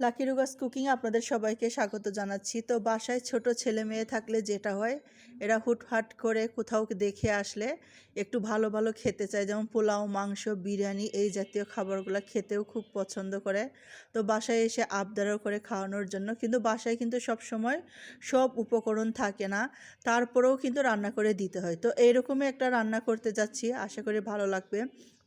Lucky রুগাস কুকিংয়ে আপনাদের সবাইকে স্বাগত জানাচ্ছি। তো বাসায় ছোট ছেলে মেয়ে থাকলে যেটা হয়, এরা হুটহাট করে কোথাও দেখে আসলে একটু ভালো ভালো খেতে চায়। যেমন পোলাও, মাংস, বিরিয়ানি এই জাতীয় খাবারগুলো খেতেও খুব পছন্দ করে। তো বাসায় এসে আবদারও করে খাওয়ানোর জন্য। কিন্তু বাসায় কিন্তু সব সময় সব উপকরণ থাকে না। তারপরেও কিন্তু রান্না করে দিতে হয়। তো এইরকমই একটা রান্না করতে যাচ্ছি। আশা করি ভালো লাগবে।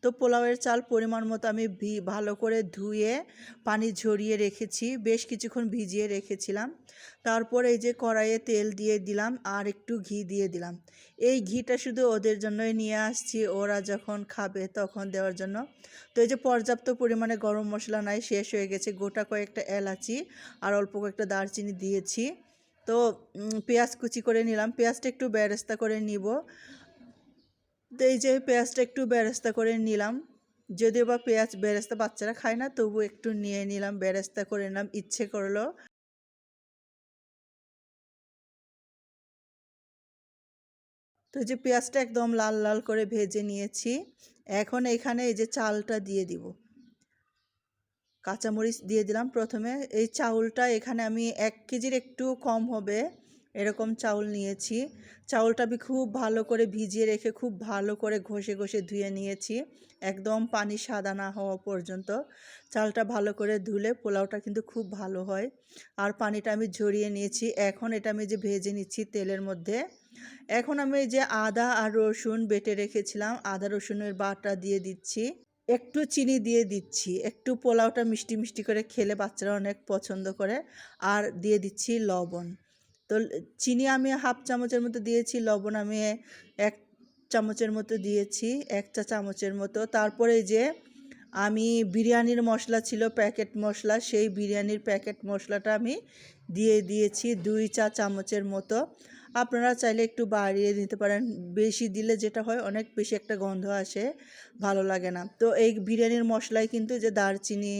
তো পোলাওয়ের চাল পরিমাণ মতো আমি ভি- ভালো করে ধুয়ে পানি ঝরিয়ে রেখেছি, বেশ কিছুক্ষণ ভিজিয়ে রেখেছিলাম। তারপর এই যে কড়াইয়ে তেল দিয়ে দিলাম আর একটু ঘি দিয়ে দিলাম। এই ঘিটা শুধু ওদের জন্যই নিয়ে আসছি, ওরা যখন খাবে তখন দেওয়ার জন্য। তো এই যে পর্যাপ্ত পরিমাণে গরম মশলা নাই, শেষ হয়ে গেছে গোটা কয়েকটা এলাচি আর অল্প কয়েকটা দারচিনি দিয়েছি। তো পেঁয়াজ কুচি করে নিলাম, পেঁয়াজটা একটু বেরেস্তা করে নিব। তো এই যে পেঁয়াজটা একটু বেরেস্তা করে নিলাম। যদিও বা পেঁয়াজ বেরেস্তা বাচ্চারা খায় না, তবু একটু নিয়ে নিলাম, বেরেস্তা করে নিলাম, ইচ্ছে করল। তো যে পেঁয়াজটা একদম লাল লাল করে ভেজে নিয়েছি। এখন এখানে এই যে চালটা দিয়ে দিব। কাঁচামরিচ দিয়ে দিলাম প্রথমে। এই চাউলটা এখানে আমি এক কেজির একটু কম হবে। এরকম চাউল নিয়েছি। চাউলটা আমি খুব ভালো করে ভিজিয়ে রেখে খুব ভালো করে ঘষে ঘষে ধুয়ে নিয়েছি। একদম পানি সাদা না হওয়া পর্যন্ত। চালটা ভালো করে ধুলে পোলাওটা কিন্তু খুব ভালো হয়। আর পানিটা আমি ঝরিয়ে নিয়েছি। এখন এটা আমি যে ভেজে নিচ্ছি তেলের মধ্যে। এখন আমি যে আদা আর রসুন বেটে রেখেছিলাম, আদা রসুনের বাটা দিয়ে দিচ্ছি। একটু চিনি দিয়ে দিচ্ছি। একটু পোলাওটা মিষ্টি মিষ্টি করে খেলে বাচ্চারা অনেক পছন্দ করে। আর দিয়ে দিচ্ছি লবণ। তো চিনি আমি হাফ চামচের মতো দিয়েছি, লবণ আমি এক চামচের মতো দিয়েছি, এক চা চামচের মতো। তারপরে যে আমি বিরিয়ানির মশলা ছিল, প্যাকেট মশলা, সেই বিরিয়ানির প্যাকেট মশলাটা আমি দিয়ে দিয়েছি দুই চা চামচের মতো। আপনারা চাইলে একটু বাড়িয়ে দিতে পারেন, বেশি দিলে যেটা হয় অনেক বেশি একটা গন্ধ আসে, ভালো লাগে না। তো এই বিরিয়ানির মশলায় কিন্তু যে দারচিনি,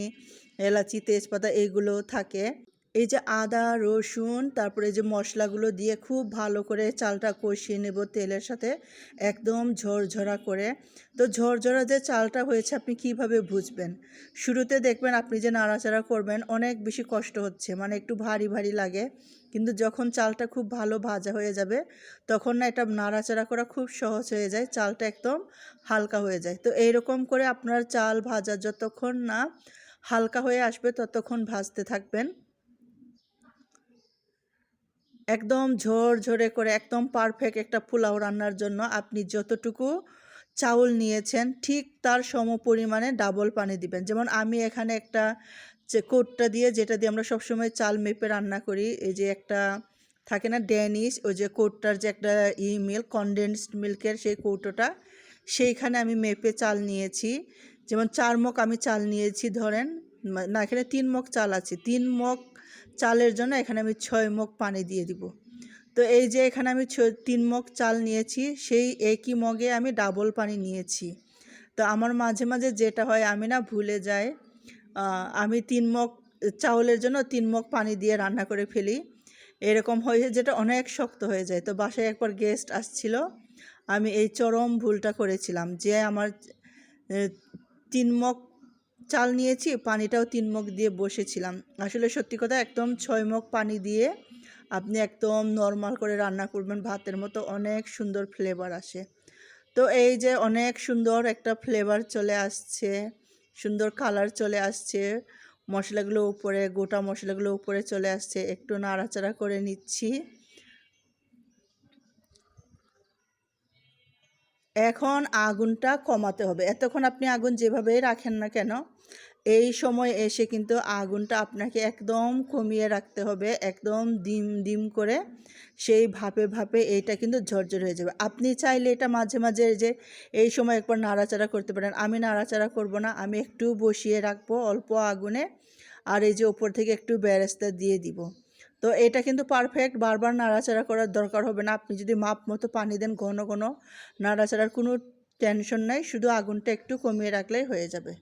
এলাচি, তেজপাতা এইগুলো থাকে। এই যে আদা, রসুন, তারপরে যে মশলাগুলো দিয়ে খুব ভালো করে চালটা কষিয়ে নেব তেলের সাথে একদম ঝরঝরা করে। তো ঝরঝরা যে চালটা হয়েছে আপনি কীভাবে বুঝবেন? শুরুতে দেখবেন আপনি যে নাড়াচাড়া করবেন অনেক বেশি কষ্ট হচ্ছে মানে একটু ভারী ভারী লাগে। কিন্তু যখন চালটা খুব ভালো ভাজা হয়ে যাবে, তখন না এটা নাড়াচাড়া করা খুব সহজ হয়ে যায়, চালটা একদম হালকা হয়ে যায়। তো এইরকম করে আপনার চাল ভাজা যতক্ষণ না হালকা হয়ে আসবে, ততক্ষণ ভাজতে থাকবেন। একদম ঝরঝরে করে একদম পারফেক্ট একটা পোলাও রান্নার জন্য আপনি যতটুকু চাউল নিয়েছেন, ঠিক তার সম পরিমাণে ডাবল পানি দিবেন। যেমন আমি এখানে একটা যে কোটটা দিয়ে, যেটা দিয়ে আমরা সবসময় চাল মেপে রান্না করি, এই যে একটা থাকে না ড্যানিশ, ওই যে কোটটার যে একটা ই মিল্ক কনডেন্সড মিল্কের সেই কৌটোটা, সেইখানে আমি মেপে চাল নিয়েছি। যেমন চার মগ আমি চাল নিয়েছি ধরেন না, এখানে তিন মগ চাল আছে। তিন মগ চালের জন্য এখানে আমি ছয় মগ পানি দিয়ে দিব। তো এই যে এখানে আমি ছ- তিন মগ চাল নিয়েছি, সেই একই মগে আমি ডাবল পানি নিয়েছি। তো আমার মাঝে মাঝে যেটা হয়, আমি না ভুলে যাই আমি তিন মগ চাউলের জন্য তিন মগ পানি দিয়ে রান্না করে ফেলি। এরকম হয়ে যেটা অনেক শক্ত হয়ে যায়। তো বাসায় একবার গেস্ট আসছিল, আমি এই চরম ভুলটা করেছিলাম যে আমার তিন মগ চাল নিয়েছি, পানিটাও তিন মুখ দিয়ে বসেছিলাম। আসলে সত্যি কথা একদম ছয় মুখ পানি দিয়ে আপনি একদম নর্মাল করে রান্না করবেন, ভাতের মতো অনেক সুন্দর ফ্লেভার আসে। তো এই যে অনেক সুন্দর একটা ফ্লেভার চলে আসছে, সুন্দর কালার চলে আসছে, মশলাগুলো উপরে, গোটা মশলাগুলো উপরে চলে আসছে, একটু নাড়াচাড়া করে নিচ্ছি। এখন আগুনটা কমাতে হবে। এতক্ষণ আপনি আগুন যেভাবেই রাখেন না কেন, এই সময় এসে কিন্তু আগুনটা আপনাকে একদম কমিয়ে রাখতে হবে, একদম ডিম ডিম করে সেই ভাপে ভাপে এইটা কিন্তু ঝরঝর হয়ে যাবে। আপনি চাইলে এটা মাঝে মাঝে যে এই সময় একবার নাড়াচাড়া করতে পারেন। আমি নাড়াচাড়া করব না, আমি একটু বসিয়ে রাখব অল্প আগুনে, আর এই যে ওপর থেকে একটু বেরেস্তা দিয়ে দিব। তো এটা কিন্তু পারফেক্ট বারবার নাড়াচাড়া করার দরকার হবে না। আপনি যদি মাপ মতো পানি দেন, ঘন ঘন নাড়াচাড়ার কোনো টেনশন নাই, শুধু আগুনটা একটু কমিয়ে রাখলেই হয়ে যাবে।